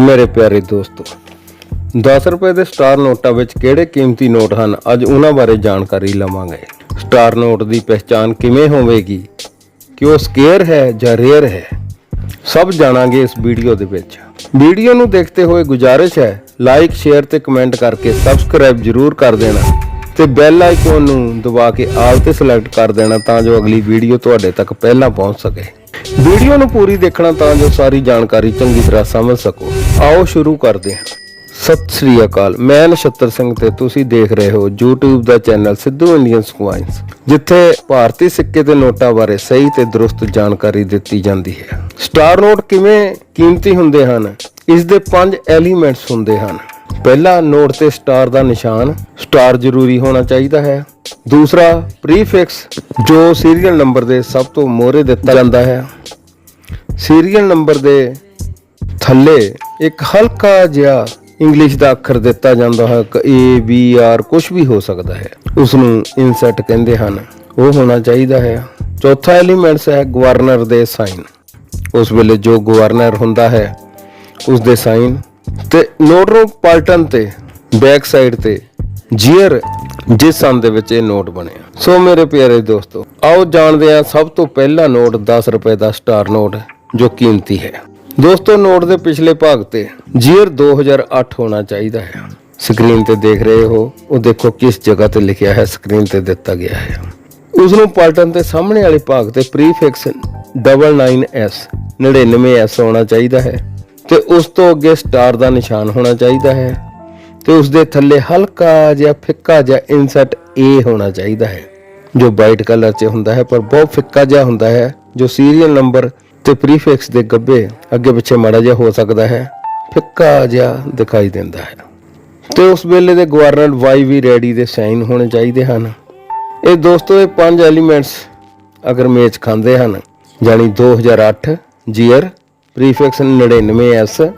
ਮੇਰੇ ਪਿਆਰੇ ਦੋਸਤੋ 10 ਰੁਪਏ ਦੇ ਸਟਾਰ ਨੋਟਾਂ ਵਿੱਚ ਕਿਹੜੇ ਕੀਮਤੀ ਨੋਟ ਹਨ, ਅੱਜ ਉਹਨਾਂ ਬਾਰੇ ਜਾਣਕਾਰੀ ਲਵਾਂਗੇ। ਸਟਾਰ ਨੋਟ ਦੀ ਪਛਾਣ ਕਿਵੇਂ ਹੋਵੇਗੀ? ਕਿ ਉਹ ਸਕੇਅਰ ਹੈ ਜਾਂ ਰੇਅਰ ਹੈ? ਸਭ ਜਾਣਾਂਗੇ ਇਸ ਵੀਡੀਓ ਦੇ ਵਿੱਚ। ਵੀਡੀਓ ਨੂੰ ਦੇਖਦੇ ਹੋਏ ਗੁਜਾਰਿਸ਼ ਹੈ, ਲਾਈਕ, ਸ਼ੇਅਰ ਤੇ ਕਮੈਂਟ ਕਰਕੇ ਸਬਸਕ੍ਰਾਈਬ ਜਰੂਰ ਕਰ ਦੇਣਾ ਤੇ ਬੈਲ ਆਈਕਨ ਨੂੰ ਦਬਾ ਕੇ ਆਲ ਤੇ ਸਿਲੈਕਟ ਕਰ ਦੇਣਾ ਤਾਂ ਜੋ ਅਗਲੀ ਵੀਡੀਓ ਤੁਹਾਡੇ ਤੱਕ ਪਹਿਲਾਂ ਪਹੁੰਚ ਸਕੇ। ਵੀਡੀਓ ਨੂੰ ਪੂਰੀ ਦੇਖਣਾ ਤਾਂ ਜੋ ਸਾਰੀ ਜਾਣਕਾਰੀ ਚੰਗੀ ਤਰ੍ਹਾਂ ਸਮਝ ਸਕੋ। ਆਓ ਸ਼ੁਰੂ ਕਰਦੇ ਹਾਂ। ਸਤਿ ਸ੍ਰੀ ਅਕਾਲ, ਮੈਂ ਨਛੱਤਰ ਸਿੰਘ ਤੇ ਤੁਸੀਂ ਦੇਖ ਰਹੇ ਹੋ YouTube ਦਾ ਚੈਨਲ ਸਿੱਧੂ ਇੰਡੀਅਨ ਕੁਆਇਨਸ ਜਿੱਥੇ ਭਾਰਤੀ ਸਿੱਕੇ ਤੇ ਨੋਟਾਂ ਬਾਰੇ ਸਹੀ ਤੇ ਦਰੁਸਤ ਜਾਣਕਾਰੀ ਦਿੱਤੀ ਜਾਂਦੀ ਹੈ। ਸਟਾਰ ਨੋਟ ਕਿਵੇਂ ਕੀਮਤੀ ਹੁੰਦੇ ਹਨ? ਇਸ ਦੇ ਪੰਜ ਐਲੀਮੈਂਟਸ ਹੁੰਦੇ ਹਨ। ਪਹਿਲਾ ਨੋਟ ਤੇ ਸਟਾਰ ਦਾ ਨਿਸ਼ਾਨ, ਸਟਾਰ ਜ਼ਰੂਰੀ ਹੋਣਾ ਚਾਹੀਦਾ ਹੈ। ਦੂਸਰਾ, ਪ੍ਰੀਫਿਕਸ, ਜੋ ਸੀਰੀਅਲ ਨੰਬਰ ਦੇ ਸਭ ਤੋਂ ਮੋਹਰੇ ਦਿੱਤਾ ਜਾਂਦਾ ਹੈ। ਸੀਰੀਅਲ ਨੰਬਰ ਦੇ ਥੱਲੇ ਇੱਕ ਹਲਕਾ ਜਿਹਾ ਇੰਗਲਿਸ਼ ਦਾ ਅੱਖਰ ਦਿੱਤਾ ਜਾਂਦਾ ਹੈ ਕਿ ਏ ਬੀ ਆਰ ਕੁਝ ਵੀ ਹੋ ਸਕਦਾ ਹੈ। ਉਸ ਨੂੰ ਇਨਸੈਟ ਕਹਿੰਦੇ ਹਨ। ਉਹ ਹੋਣਾ ਚਾਹੀਦਾ ਹੈ। ਚੌਥਾ ਐਲੀਮੈਂਟਸ ਹੈ ਗਵਰਨਰ ਦੇ ਸਾਈਨ ਉਸ ਵੇਲੇ ਜੋ ਗਵਰਨਰ ਹੁੰਦਾ ਹੈ ਉਸ ਦੇ ਸਾਈਨ ਤੇ ਨੋਟ ਨੂੰ ਪਲਟਨ ਤੇ, ਬੈਕ ਸਾਈਡ ਤੇ, ਜੀਅਰ ਜਿਸ ਸੰਨ ਦੇ ਵਿੱਚ ਇਹ ਨੋਟ ਬਣਿਆ ਸੋ ਮੇਰੇ ਪਿਆਰੇ ਦੋਸਤੋ, ਆਓ ਜਾਣਦੇ ਹਾਂ ਸਭ ਤੋਂ ਪਹਿਲਾ ਨੋਟ 10 ਰੁਪਏ ਦਾ ਸਟਾਰ ਨੋਟ, ਜੋ ਕੀਮਤੀ ਹੈ। ਦੋਸਤੋ, ਨੋਟ ਦੇ ਪਿਛਲੇ ਭਾਗ ਤੇ ਜੀਅਰ 2008 ਹੋਣਾ ਚਾਹੀਦਾ ਹੈ। ਸਕਰੀਨ ਤੇ ਦੇਖ ਰਹੇ ਹੋ, ਉਹ ਦੇਖੋ ਕਿਸ ਜਗ੍ਹਾ ਤੇ ਲਿਖਿਆ ਹੈ, ਸਕਰੀਨ ਤੇ ਦਿੱਤਾ ਗਿਆ ਹੈ। ਉਸ ਨੂੰ ਪਲਟਨ ਤੇ ਸਾਹਮਣੇ ਵਾਲੇ ਭਾਗ ਤੇ ਪ੍ਰੀਫਿਕਸ 99s 99s ਹੋਣਾ ਚਾਹੀਦਾ ਹੈ ਤੇ ਉਸ ਤੋਂ ਅੱਗੇ ਸਟਾਰ ਦਾ ਨਿਸ਼ਾਨ ਹੋਣਾ ਚਾਹੀਦਾ ਹੈ ਤੇ ਉਸ ਦੇ ਥੱਲੇ ਹਲਕਾ ਜਿਹਾ ਫਿੱਕਾ ਜਿਹਾ ਇਨਸੈਟ A ਹੋਣਾ ਚਾਹੀਦਾ ਹੈ, ਜੋ ਵਾਈਟ ਕਲਰ 'ਚ ਹੁੰਦਾ ਹੈ, ਪਰ ਬਹੁਤ ਫਿੱਕਾ ਜਿਹਾ ਹੁੰਦਾ ਹੈ, ਜੋ ਸੀਰੀਅਲ ਨੰਬਰ ਤੇ ਪ੍ਰੀਫਿਕਸ ਦੇ ਗੱਬੇ ਅੱਗੇ ਪਿੱਛੇ ਮਾੜਾ ਜਿਹਾ ਹੋ ਸਕਦਾ ਹੈ, ਫਿੱਕਾ ਜਿਹਾ ਦਿਖਾਈ ਦਿੰਦਾ ਹੈ। ਤੇ ਉਸ ਵੇਲੇ ਦੇ ਗਵਰਨਰ ਵਾਈ ਵੀ ਰੈਡੀ ਦੇ ਸਾਈਨ ਹੋਣੇ ਚਾਹੀਦੇ ਹਨ। ਇਹ ਦੋਸਤੋ, ਇਹ ਪੰਜ ਐਲੀਮੈਂਟਸ ਅਗਰ ਮੇਚ ਖਾਂਦੇ ਹਨ ਜਾਨੀ 2008 year prefix 99s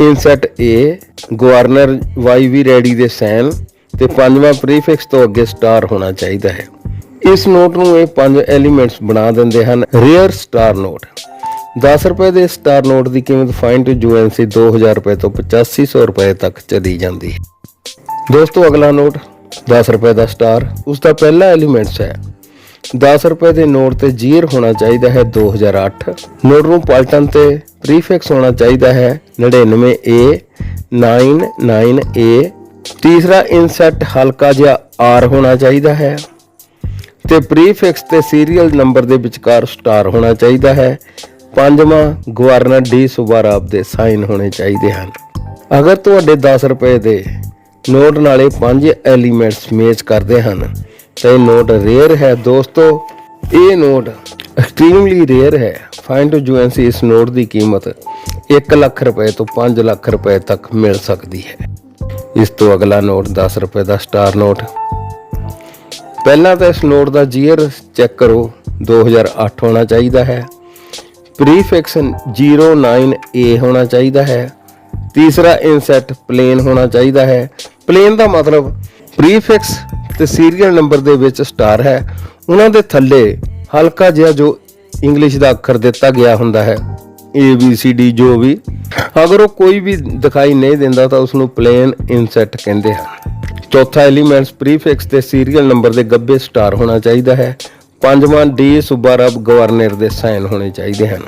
inset A, governor Y V Reddy ਦੇ ਸਾਈਨ ਤੇ ਪੰਜਵਾਂ ਪ੍ਰੀਫਿਕਸ ਤੋਂ ਅੱਗੇ ਸਟਾਰ ਹੋਣਾ ਚਾਹੀਦਾ ਹੈ। ਇਸ ਨੋਟ ਨੂੰ ਇਹ ਪੰਜ ਐਲੀਮੈਂਟਸ ਬਣਾ ਦਿੰਦੇ ਹਨ ਰੇਅਰ ਸਟਾਰ ਨੋਟ 10 ਰੁਪਏ ਦੇ ਸਟਾਰ ਨੋਟ ਦੀ ਕੀਮਤ ਫਾਈਨ ਟੂ ਯੂਐਨਸੀ 2000 ਰੁਪਏ ਤੋਂ 8500 ਰੁਪਏ ਤੱਕ ਚਲੀ ਜਾਂਦੀ ਹੈ। ਦੋਸਤੋ, ਅਗਲਾ ਨੋਟ 10 ਰੁਪਏ ਦਾ ਸਟਾਰ, ਉਸ ਦਾ ਪਹਿਲਾ ਐਲੀਮੈਂਟਸ ਹੈ। 10 ਰੁਪਏ ਦੇ ਨੋਟ ਤੇ ਜੀਅਰ ਹੋਣਾ ਚਾਹੀਦਾ ਹੈ 2008 ਨੋਟ ਨੂੰ ਪਲਟਨ ਤੇ ਪ੍ਰੀਫਿਕਸ ਹੋਣਾ ਚਾਹੀਦਾ ਹੈ 99A 99A ਤੀਸਰਾ ਇਨਸੈਟ ਹਲਕਾ ਜਿਹਾ R ਹੋਣਾ ਚਾਹੀਦਾ ਹੈ। ਤੇ ਪ੍ਰੀਫਿਕਸ ਤੇ ਸੀਰੀਅਲ ਨੰਬਰ ਦੇ ਵਿਚਕਾਰ ਸਟਾਰ ਹੋਣਾ ਚਾਹੀਦਾ ਹੈ। ਪੰਜਵਾਂ ਗਵਰਨਰ ਡੀ ਸੁਬਾਰਾਬ ਦੇ ਸਾਈਨ ਹੋਣੇ ਚਾਹੀਦੇ ਹਨ। ਅਗਰ ਤੁਹਾਡੇ 10 ਰੁਪਏ ਦੇ ਨੋਟ ਨਾਲੇ ਪੰਜ ਐਲੀਮੈਂਟਸ ਮੈਚ ਕਰਦੇ ਹਨ, ਤਾਂ ਇਹ ਨੋਟ ਰੇਅਰ ਹੈ ਦੋਸਤੋ, ਇਹ ਨੋਟ ਐਕਸਟ੍ਰੀਮਲੀ ਰੇਅਰ ਹੈ। ਫਾਈਨ ਟੂ ਜੁਐਂਸੀ ਇਸ ਨੋਟ ਦੀ ਕੀਮਤ 1 ਲੱਖ ਰੁਪਏ ਤੋਂ 5 ਲੱਖ ਰੁਪਏ ਤੱਕ ਮਿਲ ਸਕਦੀ ਹੈ। ਇਸ ਤੋਂ ਅਗਲਾ ਨੋਟ 10 ਰੁਪਏ ਦਾ ਸਟਾਰ ਨੋਟ। ਪਹਿਲਾਂ ਤਾਂ ਇਸ ਨੋਟ ਦਾ ਜੀਅਰ ਚੈੱਕ ਕਰੋ 2008 ਹੋਣਾ ਚਾਹੀਦਾ ਹੈ। ਪ੍ਰੀਫਿਕਸ 09A ਹੋਣਾ ਚਾਹੀਦਾ ਹੈ। ਤੀਸਰਾ ਇਨਸੈਟ ਪਲੇਨ ਹੋਣਾ ਚਾਹੀਦਾ ਹੈ। ਪਲੇਨ ਦਾ ਮਤਲਬ ਪ੍ਰੀਫਿਕਸ ਤੇ ਸੀਰੀਅਲ ਨੰਬਰ ਦੇ ਵਿੱਚ ਸਟਾਰ ਹੈ। ਉਹਨਾਂ ਦੇ ਥੱਲੇ ਹਲਕਾ ਜਿਹਾ ਜੋ ਇੰਗਲਿਸ਼ ਦਾ ਅੱਖਰ ਦਿੱਤਾ ਗਿਆ ਹੁੰਦਾ ਹੈ। A, B, C, D ਜੋ ਵੀ। ਅਗਰ ਉਹ ਕੋਈ ਵੀ ਦਿਖਾਈ ਨਹੀਂ ਦਿੰਦਾ ਤਾਂ ਉਸ ਨੂੰ ਪਲੇਨ ਇਨਸੈਟ ਕਹਿੰਦੇ ਹਨ। ਚੌਥਾ ਐਲੀਮੈਂਟਸ ਪ੍ਰੀਫਿਕਸ ਤੇ ਸੀਰੀਅਲ ਨੰਬਰ ਦੇ ਗੱਬੇ ਸਟਾਰ ਹੋਣਾ ਚਾਹੀਦਾ ਹੈ। ਪੰਜਵਾਂ ਡੀ ਸੁਬਾਰਬ ਗਵਰਨਰ ਦੇ ਸਾਈਨ ਹੋਣੇ ਚਾਹੀਦੇ ਹਨ।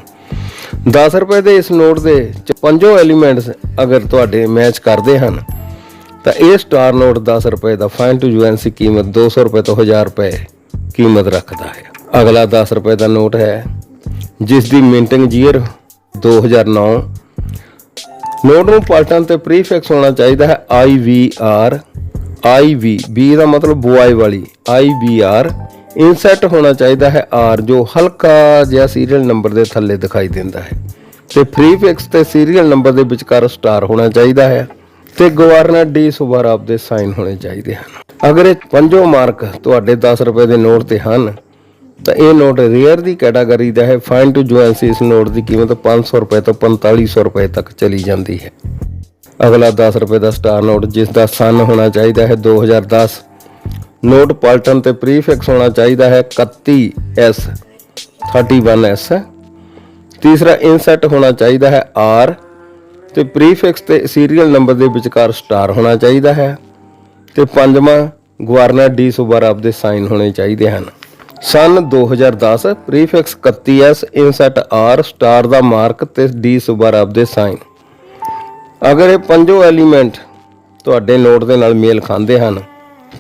10 ਰੁਪਏ ਦੇ ਇਸ ਨੋਟ ਦੇ ਪੰਜੋ ਐਲੀਮੈਂਟਸ ਅਗਰ ਤੁਹਾਡੇ ਮੈਚ ਕਰਦੇ ਹਨ, ਤਾਂ ਇਹ ਸਟਾਰ ਨੋਟ 10 ਰੁਪਏ ਦਾ ਫਾਈਨ ਟੂ ਯੂਐਨਸੀ ਕੀਮਤ 200 ਰੁਪਏ ਤੋਂ 1000 ਰੁਪਏ ਕੀਮਤ ਰੱਖਦਾ ਹੈ। ਅਗਲਾ 10 ਰੁਪਏ ਦਾ ਨੋਟ ਹੈ, ਜਿਸ ਦੀ ਮਿੰਟਿੰਗ ਜੀਅਰ 2009 ਨੋਟ ਨੂੰ। ਪਲਟਣ ਤੇ ਪ੍ਰੀਫਿਕਸ ਹੋਣਾ ਚਾਹੀਦਾ ਹੈ IVR IV B ਦਾ ਮਤਲਬ ਬੁਆਈ ਵਾਲੀ IVR ਇਨਸੈਟ ਹੋਣਾ ਚਾਹੀਦਾ ਹੈ ਆਰ, ਜੋ ਹਲਕਾ ਜਿਹਾ ਸੀਰੀਅਲ ਨੰਬਰ ਦੇ ਥੱਲੇ ਦਿਖਾਈ ਦਿੰਦਾ ਹੈ। ਤੇ ਪ੍ਰੀਫਿਕਸ ਤੇ ਸੀਰੀਅਲ ਨੰਬਰ ਦੇ ਵਿਚਕਾਰ ਸਟਾਰ ਹੋਣਾ ਚਾਹੀਦਾ ਹੈ ਤੇ ਗਵਰਨਰ ਡੀ ਸੁਬਾਰਾਬ ਦੇ ਸਾਈਨ ਹੋਣੇ ਚਾਹੀਦੇ ਹਨ। ਅਗਰ ਇਹ ਪੰਜੋ ਮਾਰਕ ਤੁਹਾਡੇ 10 ਰੁਪਏ ਦੇ ਨੋਟ ਤੇ ਹਨ, ਤਾਂ ਇਹ ਨੋਟ ਰੇਅਰ ਦੀ ਕੈਟਾਗਰੀ ਦਾ ਹੈ। ਫਾਈਨ ਟੂ ਜੁਐਂਸੀ ਇਸ ਨੋਟ ਦੀ ਕੀਮਤ 500 ਰੁਪਏ ਤੋਂ 4500 ਰੁਪਏ ਤੱਕ ਚਲੀ ਜਾਂਦੀ ਹੈ। ਅਗਲਾ 10 ਰੁਪਏ ਦਾ ਸਟਾਰ ਨੋਟ ਜਿਸ ਦਾ ਸਨ ਹੋਣਾ ਚਾਹੀਦਾ ਹੈ 2010 ਨੋਟ ਪਲਟਨ ਤੇ ਪ੍ਰੀਫਿਕਸ ਹੋਣਾ ਚਾਹੀਦਾ ਹੈ 31S 31S ਤੀਸਰਾ ਇਨਸੈਟ ਹੋਣਾ ਚਾਹੀਦਾ ਹੈ R ਤੇ ਪ੍ਰੀਫਿਕਸ ਤੇ ਸੀਰੀਅਲ ਨੰਬਰ ਦੇ ਵਿਚਕਾਰ ਸਟਾਰ ਹੋਣਾ ਚਾਹੀਦਾ ਹੈ। ਤੇ ਪੰਜਵਾਂ ਗਵਰਨਰ ਡੀ ਸੁਬਾਰਾਬ ਦੇ ਸਾਈਨ ਹੋਣੇ ਚਾਹੀਦੇ ਹਨ। ਸਨ 2010 prefix 31S inset R, star ਦਾ ਮਾਰਕ ਤੇ ਡੀ ਸੁਬਾਰਾਬ ਦੇ ਸਾਈਨ। ਅਗਰ ਇਹ ਪੰਜੋ ਐਲੀਮੈਂਟ ਤੁਹਾਡੇ ਨੋਟ ਦੇ ਨਾਲ ਮੇਲ ਖਾਂਦੇ ਹਨ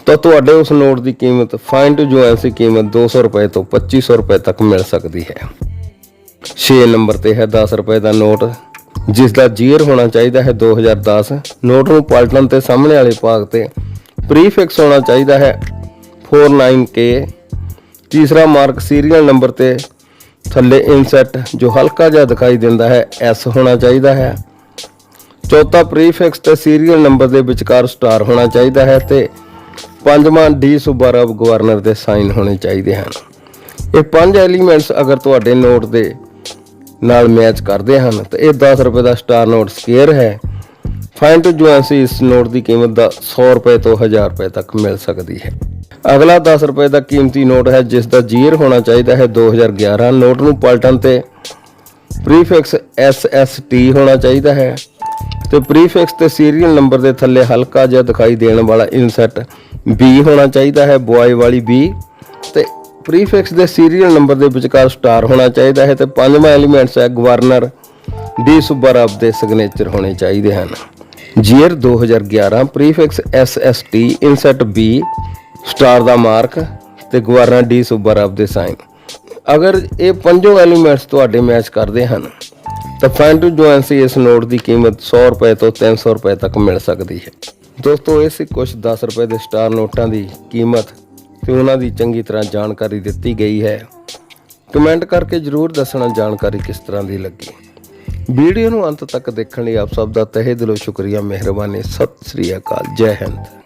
ਤਾਂ ਤੁਹਾਡੇ ਉਸ ਨੋਟ ਦੀ ਕੀਮਤ ਫਾਈਨ ਟੂ ਜੁਐਲਸੀ ਕੀਮਤ 200 ਰੁਪਏ ਤੋਂ 2500 ਰੁਪਏ ਤੱਕ ਮਿਲ ਸਕਦੀ ਹੈ। 6 ਨੰਬਰ ਤੇ ਹੈ 10 ਰੁਪਏ ਦਾ ਨੋਟ। ਜਿਸ ਦਾ ਜੀਅਰ ਹੋਣਾ ਚਾਹੀਦਾ ਹੈ 2010 ਨੋਟ ਨੂੰ ਪਲਟਣ ਤੇ ਸਾਹਮਣੇ ਵਾਲੇ ਭਾਗ ਤੇ ਪ੍ਰੀਫਿਕਸ ਹੋਣਾ ਚਾਹੀਦਾ ਹੈ 49K ਤੀਸਰਾ ਮਾਰਕ ਸੀਰੀਅਲ ਨੰਬਰ ਤੇ ਥੱਲੇ ਇਨਸੈਟ ਜੋ ਹਲਕਾ ਜਿਹਾ ਦਿਖਾਈ ਦਿੰਦਾ ਹੈ, S ਹੋਣਾ ਚਾਹੀਦਾ ਹੈ। ਚੌਥਾ ਪ੍ਰੀਫਿਕਸ ਤੇ ਸੀਰੀਅਲ ਨੰਬਰ ਦੇ ਵਿਚਕਾਰ ਸਟਾਰ ਹੋਣਾ ਚਾਹੀਦਾ ਹੈ ਤੇ ਪੰਜਵਾਂ ਡੀ ਸੂਬਾ ਸੁਬਾਰਬ ਗਵਰਨਰ ਦੇ ਸਾਈਨ ਹੋਣੇ ਚਾਹੀਦੇ ਹਨ। ਇਹ ਪੰਜ ਐਲੀਮੈਂਟਸ ਅਗਰ ਤੁਹਾਡੇ ਨੋਟ ਦੇ ਨਾਲ ਮੈਚ ਕਰਦੇ ਹਨ, ਤਾਂ ਇਹ 10 ਰੁਪਏ ਦਾ ਸਟਾਰ ਨੋਟ ਸਕੇਅਰ ਹੈ। ਫਾਈਨ ਟੂ ਜੁਐਂਸੀ ਇਸ ਨੋਟ ਦੀ ਕੀਮਤ ਦਾ 100 ਰੁਪਏ ਤੋਂ 1000 ਰੁਪਏ ਤੱਕ ਮਿਲ ਸਕਦੀ ਹੈ। ਅਗਲਾ 10 ਰੁਪਏ ਦਾ ਕੀਮਤੀ ਨੋਟ ਹੈ, ਜਿਸ ਦਾ ਜੀਅਰ ਹੋਣਾ ਚਾਹੀਦਾ ਹੈ 2011 ਨੋਟ ਨੂੰ ਪਲਟਣ ਤੇ ਪ੍ਰੀਫਿਕਸ SST ਹੋਣਾ ਚਾਹੀਦਾ ਹੈ। ਤੇ ਪ੍ਰੀਫਿਕਸ ਤੇ ਸੀਰੀਅਲ ਨੰਬਰ ਦੇ ਥੱਲੇ ਹਲਕਾ ਜਿਹਾ ਦਿਖਾਈ ਦੇਣ ਵਾਲਾ ਇਨਸੈਟ ਬੀ ਹੋਣਾ ਚਾਹੀਦਾ ਹੈ ਬੁਆਏ ਵਾਲੀ ਬੀ ਤੇ ਪ੍ਰੀਫਿਕਸ ਦੇ ਸੀਰੀਅਲ ਨੰਬਰ ਦੇ ਵਿਚਕਾਰ ਸਟਾਰ ਹੋਣਾ ਚਾਹੀਦਾ ਹੈ ਤੇ ਪੰਜਵਾਂ ਐਲੀਮੈਂਟਸ ਹੈ ਗਵਰਨਰ ਡੀ ਸੁਬਰਾਬ ਦੇ ਸਿਗਨੇਚਰ ਹੋਣੇ ਚਾਹੀਦੇ ਹਨ। Year 2011 prefix SST inset B star ਦਾ ਮਾਰਕ ਤੇ ਗਵਰਨਰ ਡੀ ਸੁਬਰਾਬ ਦੇ ਸਾਈਨ ਅਗਰ ਇਹ ਪੰਜੋਂ ਐਲੀਮੈਂਟਸ ਤੁਹਾਡੇ ਮੈਚ ਕਰਦੇ ਹਨ ਤਾਂ ਫਾਈਨ ਜੁਆਇੰਸੀ ਇਸ ਨੋਟ ਦੀ ਕੀਮਤ 100 ਰੁਪਏ ਤੋਂ 300 ਰੁਪਏ ਤੱਕ ਮਿਲ ਸਕਦੀ ਹੈ। ਦੋਸਤੋ ਇਸ ਸੀ ਕੁਝ 10 ਰੁਪਏ ਦੇ ਸਟਾਰ ਨੋਟਾਂ ਦੀ ਕੀਮਤ ਤੇ ਉਹਨਾਂ ਦੀ ਚੰਗੀ ਤਰ੍ਹਾਂ ਜਾਣਕਾਰੀ ਦਿੱਤੀ ਗਈ ਹੈ। ਕਮੈਂਟ ਕਰਕੇ ਜਰੂਰ ਦੱਸਣਾ ਜਾਣਕਾਰੀ ਕਿਸ ਤਰ੍ਹਾਂ ਦੀ ਲੱਗੀ। ਵੀਡੀਓ ਨੂੰ ਅੰਤ ਤੱਕ ਦੇਖਣ ਲਈ ਆਪ ਸਭ ਦਾ ਤਹਿ ਦਿਲੋਂ ਸ਼ੁਕਰੀਆ, ਮਿਹਰਬਾਨੀ, ਸਤਿ ਸ੍ਰੀ ਅਕਾਲ, ਜੈ ਹਿੰਦ।